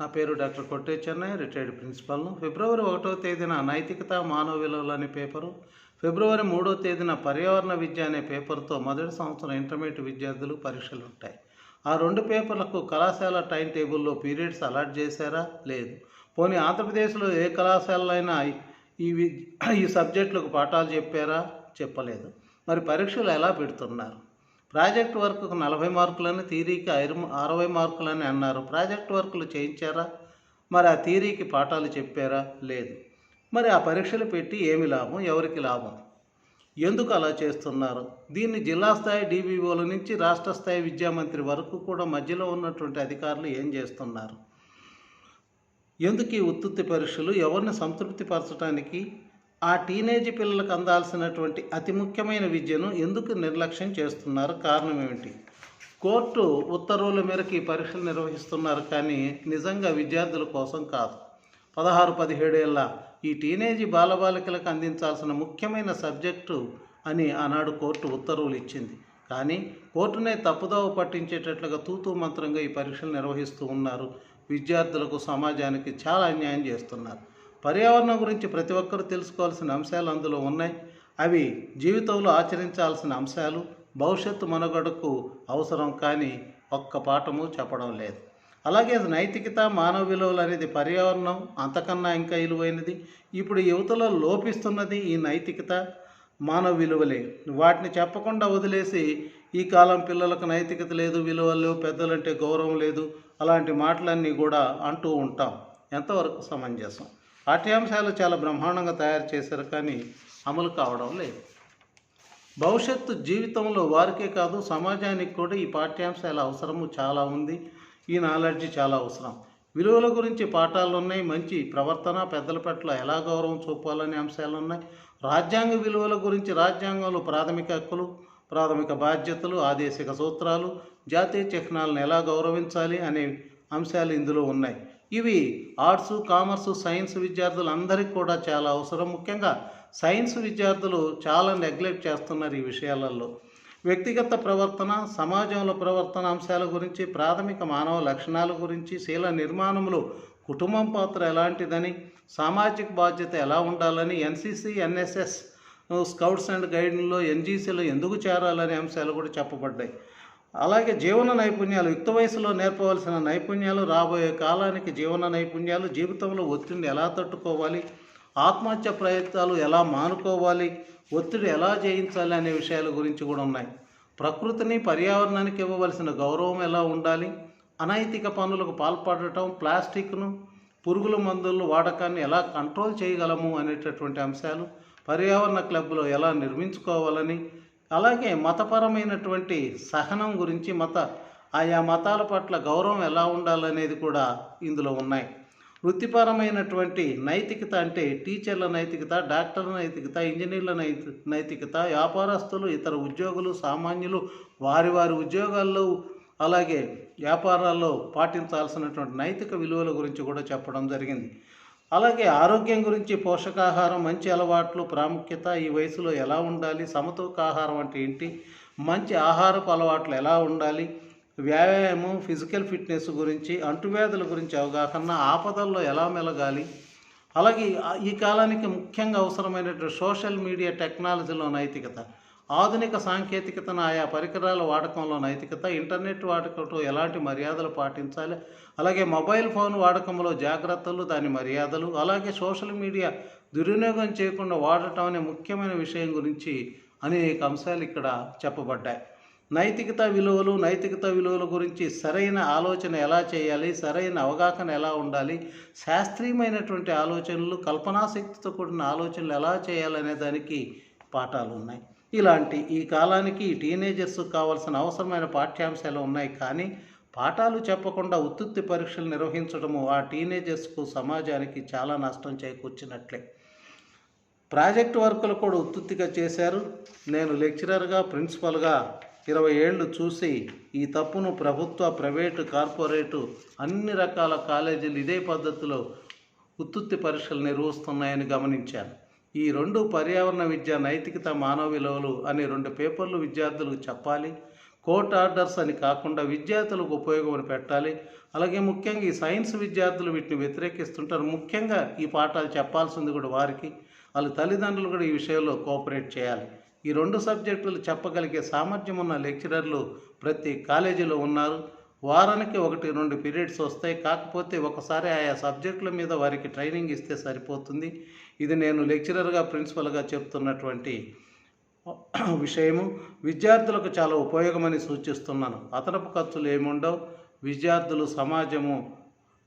నా పేరు డాక్టర్ కొట్టే చెన్నై రిటైర్డ్ ప్రిన్సిపల్ను ఫిబ్రవరి ఒకటో తేదీన నైతికత మానవ విలువలు అనే పేపరు. ఫిబ్రవరి మూడో తేదీన పర్యావరణ విద్య అనే పేపర్తో మొదటి సంవత్సరం ఇంటర్మీడియట్ విద్యార్థులు పరీక్షలు ఉంటాయి. ఆ రెండు పేపర్లకు కళాశాల టైం టేబుల్లో పీరియడ్స్ అలాట్ చేశారా? లేదు. పోనీ ఆంధ్రప్రదేశ్లో ఏ కళాశాలైనా ఈ వి- ఈ సబ్జెక్టులకు పాఠాలు చెప్పారా? చెప్పలేదు. మరి పరీక్షలు ఎలా పెడుతున్నారు? ప్రాజెక్ట్ వర్క్కు నలభై మార్కులని థీరీకి అరవై మార్కులని అన్నారు. ప్రాజెక్ట్ వర్కులు చేయించారా? మరి ఆ థీరీకి పాఠాలు చెప్పారా? లేదు. మరి ఆ పరీక్షలు పెట్టి ఏమి లాభం? ఎవరికి లాభం? ఎందుకు అలా చేస్తున్నారు? దీన్ని జిల్లా స్థాయి డీబీఓల నుంచి రాష్ట్ర స్థాయి విద్యామంత్రి వరకు కూడా మధ్యలో ఉన్నటువంటి అధికారులు ఏం చేస్తున్నారు? ఎందుకు ఈ ఉత్తుత్తి పరీక్షలు? ఎవరిని సంతృప్తిపరచడానికి ఆ టీనేజ్ పిల్లలకు అందాల్సినటువంటి అతి ముఖ్యమైన విద్యను ఎందుకు నిర్లక్ష్యం చేస్తున్నారు? కారణం ఏమిటి? కోర్టు ఉత్తర్వుల మేరకు ఈ పరీక్షలు నిర్వహిస్తున్నారు కానీ నిజంగా విద్యార్థుల కోసం కాదు. పదహారు పదిహేడేళ్ళ ఈ టీనేజ్ బాలబాలికలకు అందించాల్సిన ముఖ్యమైన సబ్జెక్టు అని ఆనాడు కోర్టు ఉత్తర్వులు ఇచ్చింది. కానీ కోర్టునే తప్పుదోవ పట్టించేటట్లుగా తూతూ మంత్రంగా ఈ పరీక్షలు నిర్వహిస్తూ ఉన్నారు. విద్యార్థులకు సమాజానికి చాలా అన్యాయం చేస్తున్నారు. పర్యావరణం గురించి ప్రతి ఒక్కరూ తెలుసుకోవాల్సిన అంశాలు అందులో ఉన్నాయి. అవి జీవితంలో ఆచరించాల్సిన అంశాలు భవిష్యత్తు మనుగడకు అవసరం కానీ ఒక్క పాఠము చెప్పడం లేదు. అలాగే నైతికత మానవ విలువలు అనేది పర్యావరణం అంతకన్నా ఇంకా విలువైనది ఇప్పుడు యువతలో లోపిస్తున్నది ఈ నైతికత మానవ విలువలే. వాటిని చెప్పకుండా వదిలేసి ఈ కాలం పిల్లలకు నైతికత లేదు విలువలు లేవు పెద్దలంటే గౌరవం లేదు అలాంటి మాటలన్నీ కూడా అంటూ ఉంటాం. ఎంతవరకు సమంజసం? పాఠ్యాంశాలు చాలా బ్రహ్మాండంగా తయారు చేశారు కానీ అమలు కావడం లేదు. భవిష్యత్తు జీవితంలో వారికే కాదు సమాజానికి కూడా ఈ పాఠ్యాంశాల అవసరము చాలా ఉంది. ఈ నాలెడ్జ్ చాలా అవసరం. విలువల గురించి పాఠాలు ఉన్నాయి మంచి ప్రవర్తన పెద్దల పట్ల ఎలా గౌరవం చూపాలనే అంశాలు ఉన్నాయి. రాజ్యాంగ విలువల గురించి రాజ్యాంగంలో ప్రాథమిక హక్కులు ప్రాథమిక బాధ్యతలు ఆదేశిక సూత్రాలు జాతీయ చిహ్నాలను ఎలా గౌరవించాలి అనే అంశాలు ఇందులో ఉన్నాయి. ఇవి ఆర్ట్స్ కామర్స్ సైన్స్ విద్యార్థులందరికీ కూడా చాలా అవసరం. ముఖ్యంగా సైన్స్ విద్యార్థులు చాలా నెగ్లెక్ట్ చేస్తున్నారు ఈ విషయాలలో. వ్యక్తిగత ప్రవర్తన సమాజంలో ప్రవర్తన అంశాల గురించి ప్రాథమిక మానవ లక్షణాల గురించి శీల నిర్మాణంలో కుటుంబం పాత్ర ఎలాంటిదని సామాజిక బాధ్యత ఎలా ఉండాలని ఎన్సిసి ఎన్ఎస్ఎస్ స్కౌట్స్ అండ్ గైడ్లో ఎన్జీసీలో ఎందుకు చేరాలనే అంశాలు కూడా చెప్పబడ్డాయి. అలాగే జీవన నైపుణ్యాలు యుక్త వయసులో నేర్పవలసిన నైపుణ్యాలు రాబోయే కాలానికి జీవన నైపుణ్యాలు జీవితంలో ఒత్తిడిని ఎలా తట్టుకోవాలి ఆత్మహత్య ప్రయత్నాలు ఎలా మానుకోవాలి ఒత్తిడి ఎలా జయించాలి అనే విషయాల గురించి కూడా ఉన్నాయి. ప్రకృతిని పర్యావరణానికి ఇవ్వవలసిన గౌరవం ఎలా ఉండాలి అనైతిక పనులకు పాల్పడటం ప్లాస్టిక్ను పురుగుల మందుల వాడకాన్ని ఎలా కంట్రోల్ చేయగలము అనేటటువంటి అంశాలు పర్యావరణ క్లబ్లో ఎలా నిర్మించుకోవాలని అలాగే మతపరమైనటువంటి సహనం గురించి మత ఆయా మతాల పట్ల గౌరవం ఎలా ఉండాలనేది కూడా ఇందులో ఉన్నాయి. వృత్తిపరమైనటువంటి నైతికత అంటే టీచర్ల నైతికత డాక్టర్ల నైతికత ఇంజనీర్ల నైతి నైతికత వ్యాపారస్తులు ఇతర ఉద్యోగులు సామాన్యులు వారి వారి ఉద్యోగాల్లో అలాగే వ్యాపారాల్లో పాటించాల్సినటువంటి నైతిక విలువల గురించి కూడా చెప్పడం జరిగింది. అలాగే ఆరోగ్యం గురించి పోషకాహారం మంచి అలవాట్లు ప్రాముఖ్యత ఈ వయసులో ఎలా ఉండాలి సమతూకాహారం అంటే ఏంటి మంచి ఆహారపు అలవాట్లు ఎలా ఉండాలి వ్యాయామం ఫిజికల్ ఫిట్నెస్ గురించి అంటువ్యాధుల గురించి అవగాహన ఆపదల్లో ఎలా మెలగాలి అలాగే ఈ- ఈ కాలానికి ముఖ్యంగా అవసరమైనటువంటి సోషల్ మీడియా టెక్నాలజీలో నైతికత ఆధునిక సాంకేతికతను ఆయా పరికరాల వాడకంలో నైతికత ఇంటర్నెట్ వాడకంలో ఎలాంటి మర్యాదలు పాటించాలి? అలాగే మొబైల్ ఫోన్ వాడకంలో జాగ్రత్తలు దాని మర్యాదలు అలాగే సోషల్ మీడియా దుర్వినియోగం చేయకుండా వాడటం అనే ముఖ్యమైన విషయం గురించి అనేక అంశాలు ఇక్కడ చెప్పబడ్డాయి. నైతికత విలువలు నైతికత విలువల గురించి సరైన ఆలోచన ఎలా చేయాలి? సరైన అవగాహన ఎలా ఉండాలి? శాస్త్రీయమైనటువంటి ఆలోచనలు కల్పనాశక్తితో కూడిన ఆలోచనలు ఎలా చేయాలనే దానికి పాఠాలు ఉన్నాయి. ఇలాంటి ఈ కాలానికి ఈ టీనేజర్స్ కావాల్సిన అవసరమైన పాఠ్యాంశాలు ఉన్నాయి కానీ పాఠాలు చెప్పకుండా ఉత్తుత్తి పరీక్షలు నిర్వహించడము ఆ టీనేజర్స్కు సమాజానికి చాలా నష్టం చేకూర్చినట్లే. ప్రాజెక్ట్ వర్కులు కూడా ఉత్తుత్తిగా చేశారు. నేను లెక్చరర్గా ప్రిన్సిపల్గా ఇరవై ఏళ్ళు చూసి ఈ తప్పును ప్రభుత్వ ప్రైవేటు కార్పొరేటు అన్ని రకాల కాలేజీలు ఇదే పద్ధతిలో ఉత్తుత్తి పరీక్షలు నిర్వహిస్తున్నాయని గమనించాను. ఈ రెండు పర్యావరణ విద్య నైతికత మానవ విలువలు అనే రెండు పేపర్లు విద్యార్థులకు చెప్పాలి. కోర్ట్ ఆర్డర్స్ అని కాకుండా విద్యార్థులకు ఉపయోగం పెట్టాలి. అలాగే ముఖ్యంగా ఈ సైన్స్ విద్యార్థులు వీటిని వ్యతిరేకిస్తుంటారు. ముఖ్యంగా ఈ పాఠాలు చెప్పాల్సింది కూడా వారికి. వాళ్ళ తల్లిదండ్రులు కూడా ఈ విషయంలో కోఆపరేట్ చేయాలి. ఈ రెండు సబ్జెక్టులు చెప్పగలిగే సామర్థ్యం ఉన్న లెక్చరర్లు ప్రతి కాలేజీలో ఉన్నారు. వారానికి ఒకటి రెండు పీరియడ్స్ వస్తాయి. కాకపోతే ఒకసారి ఆయా సబ్జెక్టుల మీద వారికి ట్రైనింగ్ ఇస్తే సరిపోతుంది. ఇది నేను లెక్చరర్గా ప్రిన్సిపల్గా చెప్తున్నటువంటి విషయము. విద్యార్థులకు చాలా ఉపయోగమని సూచిస్తున్నాను. అదనపు ఖర్చులు ఏముండవు. విద్యార్థులు సమాజము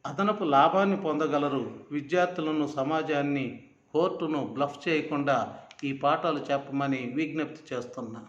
అదనపు లాభాన్ని పొందగలరు. విద్యార్థులను సమాజాన్ని కోర్టును బ్లఫ్ చేయకుండా ఈ పాఠాలు చెప్పమని విజ్ఞప్తి చేస్తున్నా.